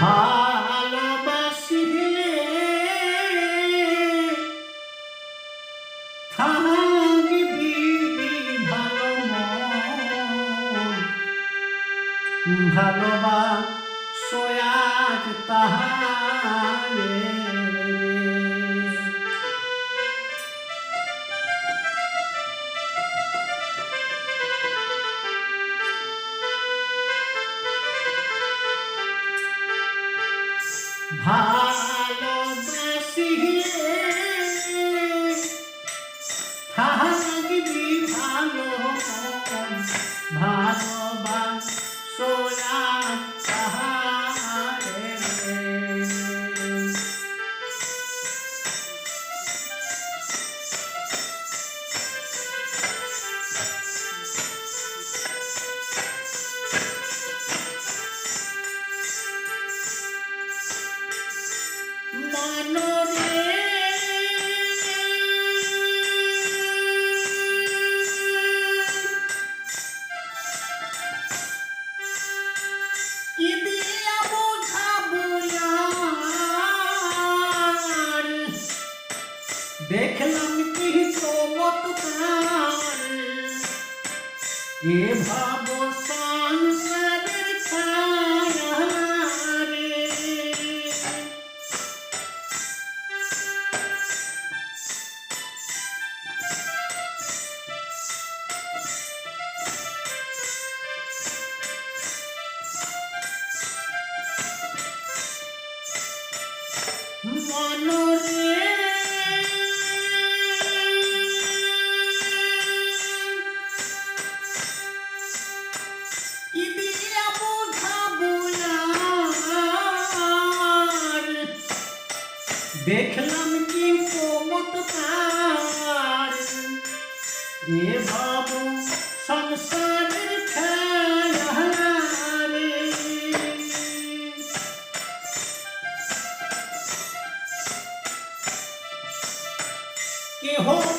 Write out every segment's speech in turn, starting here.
ভালোবাসিলে। থাকবি ভালো মন ভালোবাসিলে देखलाम की सोमत तो कान ये भावो দেখলাম কি চমৎকার এ ভাব সংসারের খেলা রে কেহ মাতা কেহ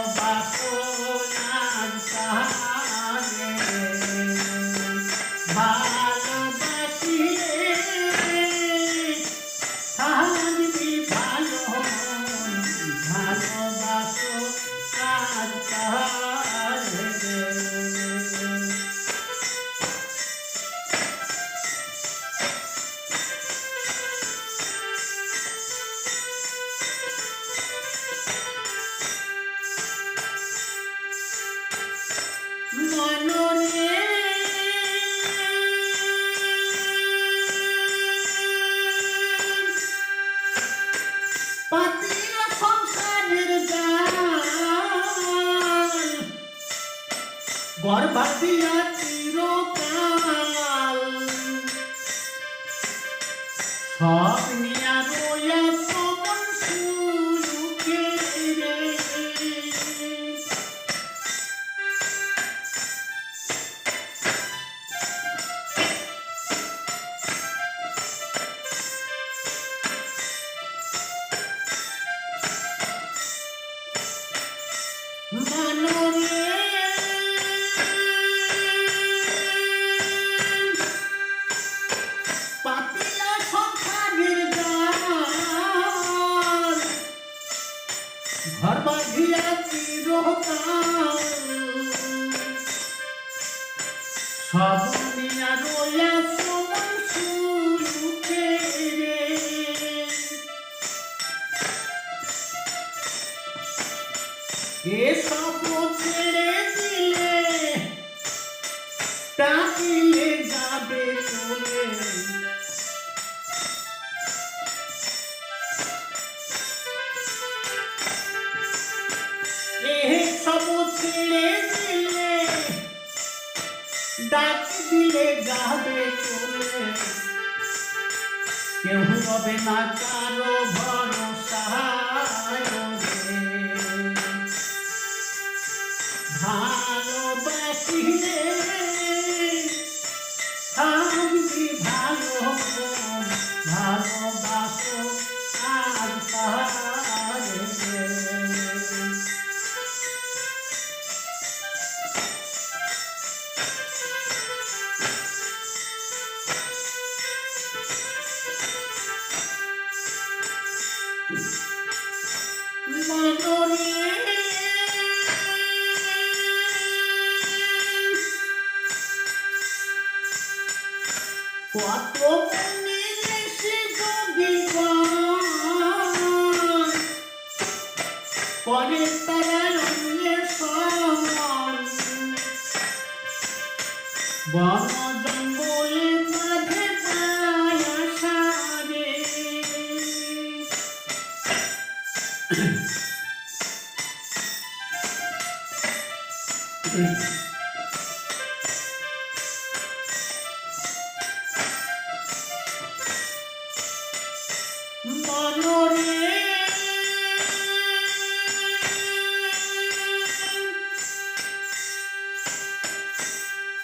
গর্ভাতিয়া চিরকাল সব নিয়া রইয়া নিয়া রইয়া সমন সুলুকে রে। সব ছেড়ে দিলে ডাকিলে যাবে চলে। ডাক দিলে যাবে চলে কেউ হবে না কারও ভরসা ভালোবাসিলে কত মিলেছে যোগীগণ, করে তারা অন্যের সমান। বন জঙ্গলে মাঝে পায় আষাঢ়ে। মনরে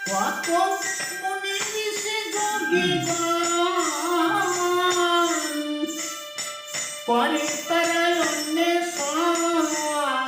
কত মনে মিশে গগীগণ করে তারা অন্যের সমান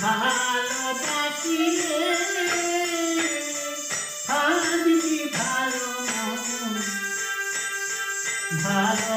ভালোবাসিলে থাকবি ভালো তাহারে